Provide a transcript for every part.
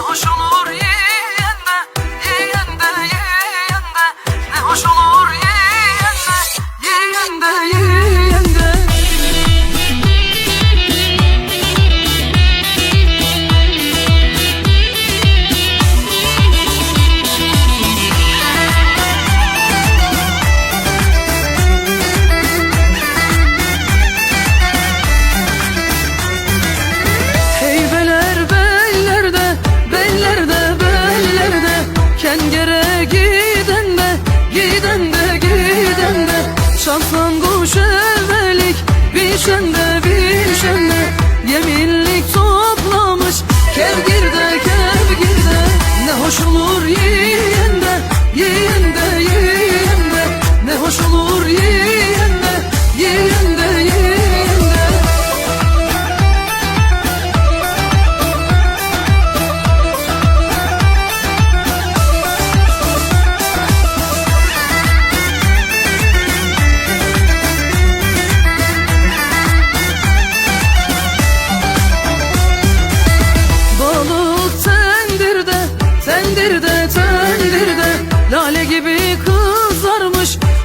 hoş olur Şansan kuş evvelik, biçen de, biçen de Yeminlik toplamış,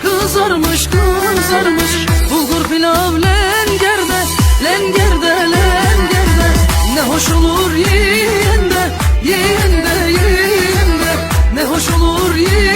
kızarmış, kızarmış, Bulgur pilav lengerde, lengerde, lengerde. Ne hoş olur yiyende, yiyende, yiyende Ne hoş olur yiyende,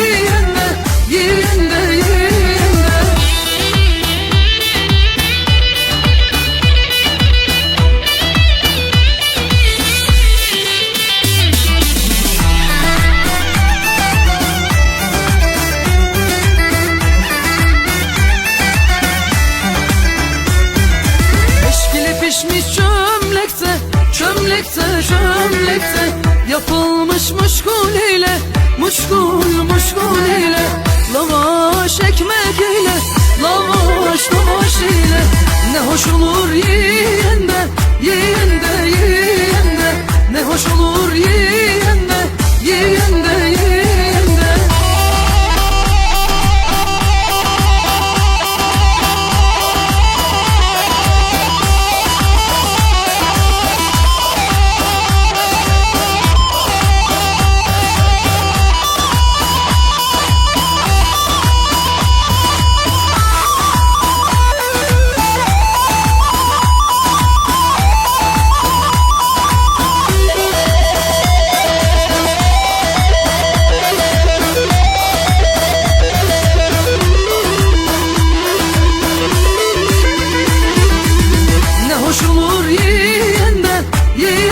pişmiş çömlekte, çömlekte, çömlekte Yapılmış muşkul ile, muşkul, muşkul ile Lavaş ekmek ile, lavaş, lavaş ile Ne hoş olur you.